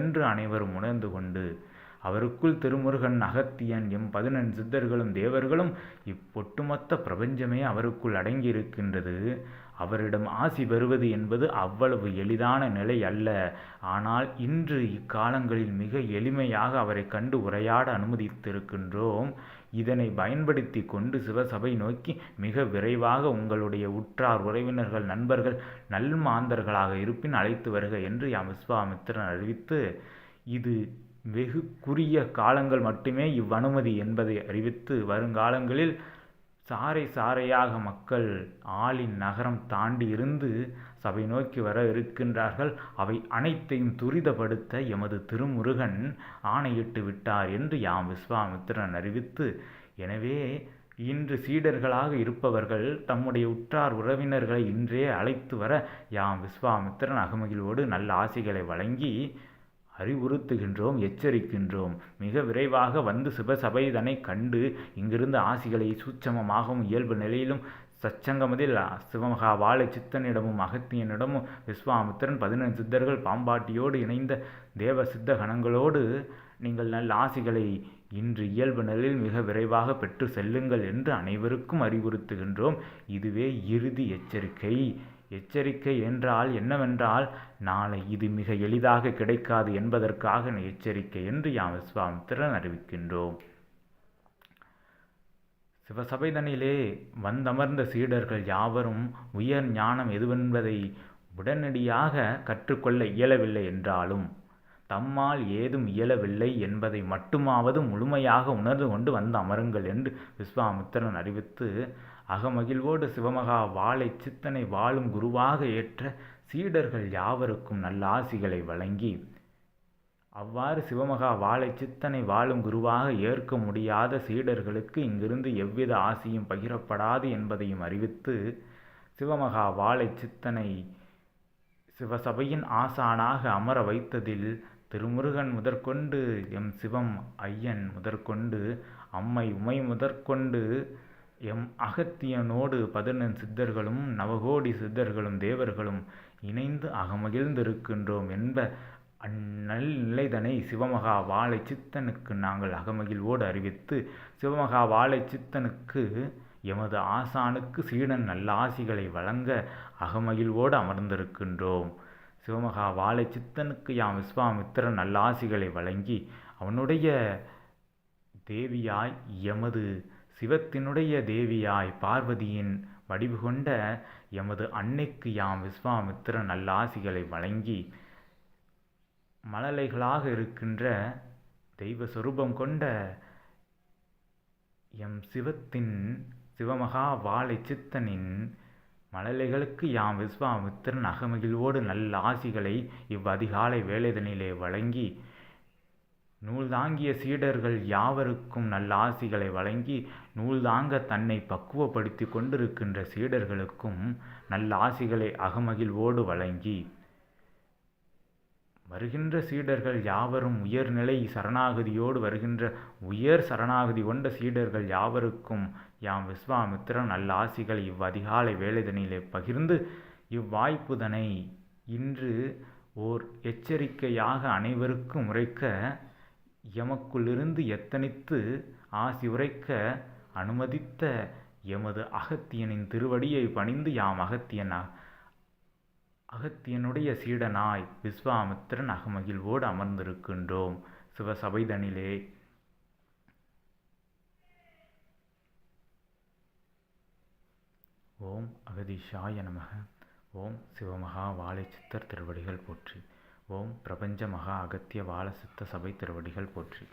என்று அனைவரும் உணர்ந்து கொண்டு அவருக்குள் திருமுருகன் அகத்தியன் எம் பதினெண் சித்தர்களும் தேவர்களும் இப்பொட்டுமொத்த பிரபஞ்சமே அவருக்குள் அடங்கியிருக்கின்றது. அவரிடம் ஆசி பெறுவது என்பது அவ்வளவு எளிதான நிலை அல்ல. ஆனால் இன்று இக்காலங்களில் மிக எளிமையாக அவரை கண்டு உரையாட அனுமதித்திருக்கின்றோம். இதனை பயன்படுத்தி கொண்டு சிவசபை நோக்கி மிக விரைவாக உங்களுடைய உற்றார் உறவினர்கள் நண்பர்கள் நல்மாந்தர்களாக இருப்பின் அழைத்து வருக என்று யாம் விஸ்வாமித்திரன் அறிவித்து இது வெகு குறுகிய காலங்கள் மட்டுமே இவ்வனுமதி என்பதை அறிவித்து வருங்காலங்களில் சாறை சாறையாக மக்கள் ஆளின் நகரம் தாண்டி இருந்து சபை நோக்கி வர இருக்கின்றார்கள். அவை அனைத்தையும் துரிதப்படுத்த எமது திருமுருகன் ஆணையிட்டு விட்டார் என்று யாம் விஸ்வாமித்திரன் அறிவித்து எனவே இன்று சீடர்களாக இருப்பவர்கள் தம்முடைய உற்றார் உறவினர்களை இன்றே அழைத்து வர யாம் விஸ்வாமித்திரன் அகமகிழ்வோடு நல்ல ஆசைகளை வழங்கி அறிவுறுத்துகின்றோம் எச்சரிக்கின்றோம். மிக விரைவாக வந்து சிவசபைதனை கண்டு இங்கிருந்து ஆசிகளை சூட்சமமாகவும் இயல்பு நிலையிலும் சச்சங்கமதில் சிவமகா வாழை சித்தனிடமும் அகத்தியனிடமும் விஸ்வாமித்திரன் பதினெண் சித்தர்கள் பாம்பாட்டியோடு இணைந்த தேவ சித்த கணங்களோடு நீங்கள் நல்ல ஆசிகளை இன்று இயல்பு நிலையில் மிக விரைவாக பெற்று செல்லுங்கள் என்று அனைவருக்கும் அறிவுறுத்துகின்றோம். இதுவே இறுதி எச்சரிக்கை. எச்சரிக்கை என்றால் என்னவென்றால் நாளை இது மிக எளிதாக கிடைக்காது என்பதற்காக எச்சரிக்கை என்று யாம் விஸ்வாமித்திரன் அறிவிக்கின்றோம். சிவசபைதனிலே வந்தமர்ந்த சீடர்கள் யாவரும் உயர் ஞானம் எதுவென்பதை உடனடியாக கற்றுக்கொள்ள இயலவில்லை என்றாலும் தம்மால் ஏதும் இயலவில்லை என்பதை மட்டுமாவது முழுமையாக உணர்ந்து கொண்டு வந்து அமருங்கள் என்று விஸ்வாமித்திரன் அறிவித்து அகமகிழ்வோடு சிவமகா வாளை சித்தனை வாழும் குருவாக ஏற்ற சீடர்கள் யாவருக்கும் நல்ல ஆசிகளை வழங்கி அவ்வாறு சிவமகா வாழை சித்தனை வாழும் குருவாக ஏற்க முடியாத சீடர்களுக்கு இங்கிருந்து எவ்வித ஆசியும் பகிரப்படாது என்பதையும் அறிவித்து சிவமகா வாழை சித்தனை சிவசபையின் ஆசானாக அமர வைத்ததில் திருமுருகன் முதற்கொண்டு எம் சிவம் ஐயன் முதற்கொண்டு அம்மை உமை முதற்கொண்டு எம் அகத்தியனோடு பதினெண் சித்தர்களும் நவகோடி சித்தர்களும் தேவர்களும் இணைந்து அகமகிழ்ந்திருக்கின்றோம் என்ப அந்நல் நிலைதனை சிவமகா வாழை சித்தனுக்கு நாங்கள் அகமகிழ்வோடு அறிவித்து சிவமகா வாழை சித்தனுக்கு எமது ஆசானுக்கு சீடன் நல்ல ஆசிகளை வழங்க அகமகிழ்வோடு அமர்ந்திருக்கின்றோம். சிவமகா வாழை சித்தனுக்கு யாம் விஸ்வாமித்திரன் நல்லாசிகளை வழங்கி அவனுடைய தேவியாய் எமது சிவத்தினுடைய தேவியாய் பார்வதியின் வடிவு கொண்ட எமது அன்னைக்கு யாம் விஸ்வாமித்திர நல்லாசிகளை வழங்கி மழலைகளாக இருக்கின்ற தெய்வ சொரூபம் கொண்ட எம் சிவத்தின் சிவமகா வாழை சித்தனின் மழலைகளுக்கு யாம் விஸ்வாமித்திரன் அகமகிழ்வோடு நல்ல ஆசிகளை இவ்வதிகாலை வேலைதனிலே வழங்கி நூல் தாங்கிய சீடர்கள் யாவருக்கும் நல்ல ஆசிகளை வழங்கி நூல் தாங்க தன்னை பக்குவப்படுத்தி கொண்டிருக்கின்ற சீடர்களுக்கும் நல்ல ஆசிகளை அகமகிழ்வோடு வழங்கி வருகின்ற சீடர்கள் யாவரும் உயர்நிலை சரணாகதியோடு வருகின்ற உயர் சரணாகதி கொண்ட சீடர்கள் யாவருக்கும் யாம் விஸ்வாமித்திரன் நல்ல ஆசிகள் இவ்வதிகாலை வேலைதனிலே பகிர்ந்து இவ்வாய்ப்புதனை இன்று ஓர் எச்சரிக்கையாக அனைவருக்கும் உரைக்க எமக்குள்ளிருந்து எத்தனித்து ஆசி உரைக்க அனுமதித்த எமது அகத்தியனின் திருவடியை பணிந்து யாம் அகத்தியன் அகத்தியனுடைய சீடனாய் விஸ்வாமித்திரன் அகமகிழ்வோடு அமர்ந்திருக்கின்றோம். சிவசபைதனிலே. ஓம் அகதீஷாய நமக. ஓம் சிவமகா வாழை சித்தர் திருவடிகள் போற்றி. ஓம் பிரபஞ்ச மகா அகத்திய வாழ சித்த சபை திருவடிகள் போற்றி.